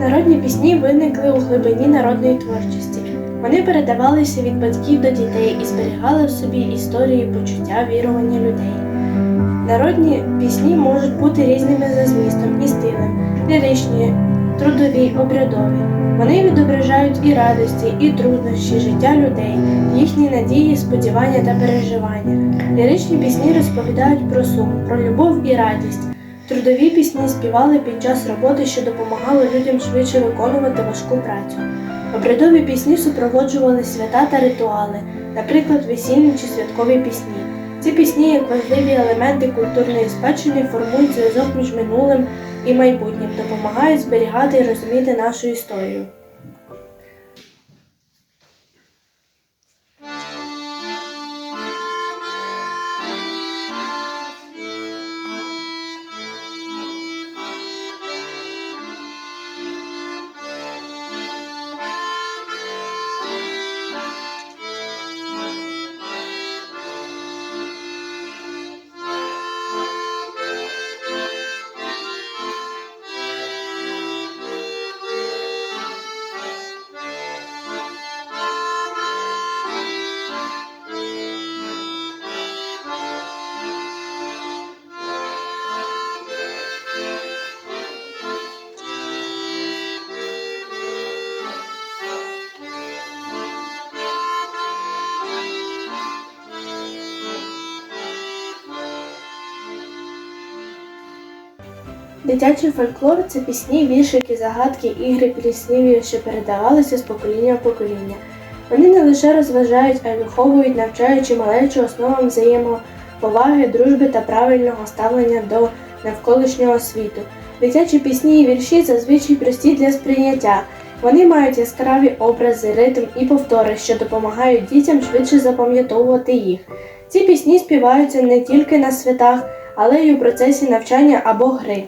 Народні пісні виникли у глибині народної творчості. Вони передавалися від батьків до дітей і зберігали в собі історії, почуття, вірування людей. Народні пісні можуть бути різними за змістом і стилем, ліричні, трудові, обрядові. Вони відображають і радості, і труднощі життя людей, їхні надії, сподівання та переживання. Ліричні пісні розповідають про сум, про любов і радість. Трудові пісні співали під час роботи, що допомагали людям швидше виконувати важку працю. Обрядові пісні супроводжували свята та ритуали, наприклад, весільні чи святкові пісні. Ці пісні, як важливі елементи культурної спадщини, формують зв'язок між минулим і майбутнім, допомагають зберігати і розуміти нашу історію. Дитячий фольклор це пісні, віршики, загадки, ігри, пісніві, що передавалися з покоління в покоління. Вони не лише розважають, а й виховують, навчаючи малечу основам взаємоповаги, дружби та правильного ставлення до навколишнього світу. Дитячі пісні і вірші зазвичай прості для сприйняття. Вони мають яскраві образи, ритм і повтори, що допомагають дітям швидше запам'ятовувати їх. Ці пісні співаються не тільки на святах, але й у процесі навчання або гри.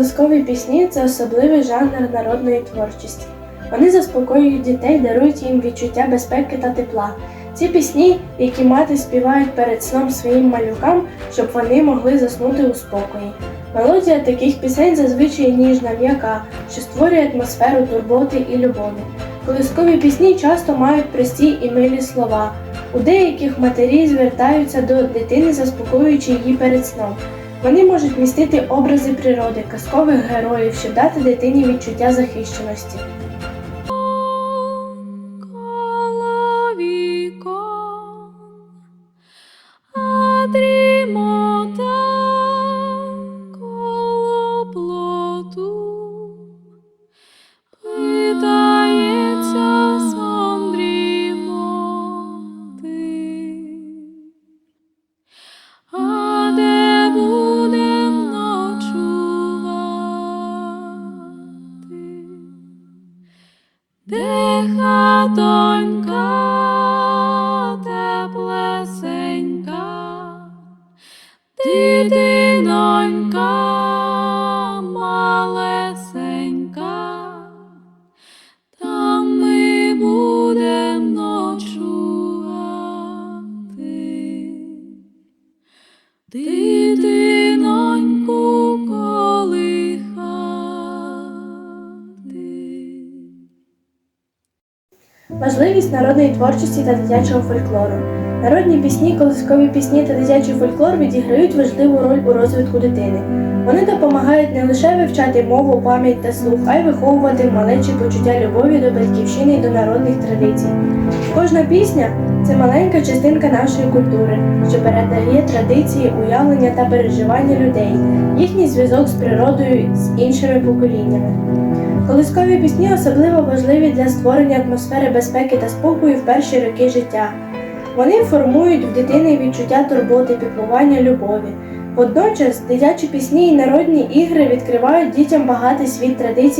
Колискові пісні це особливий жанр народної творчості. Вони заспокоюють дітей, дарують їм відчуття безпеки та тепла. Ці пісні, які мати співають перед сном своїм малюкам, щоб вони могли заснути у спокої. Мелодія таких пісень зазвичай ніжна, м'яка, що створює атмосферу турботи і любові. Колискові пісні часто мають прості і милі слова. У деяких матері звертаються до дитини, заспокоюючи її перед сном. Вони можуть містити образи природи, казкових героїв, щоб дати дитині відчуття захищеності. Де хатонька теплесенька, дитинонька Важливість народної творчості та дитячого фольклору. Народні пісні, колискові пісні та дитячий фольклор відіграють важливу роль у розвитку дитини. Вони допомагають не лише вивчати мову, пам'ять та слух, а й виховувати малечі почуття любові до батьківщини і до народних традицій. Кожна пісня це маленька частинка нашої культури, що передає традиції, уявлення та переживання людей, їхній зв'язок з природою з іншими поколіннями. Колискові пісні особливо важливі для створення атмосфери безпеки та спокою в перші роки життя. Вони формують в дитини відчуття турботи, піклування, любові. Водночас дитячі пісні і народні ігри відкривають дітям багатий світ традицій.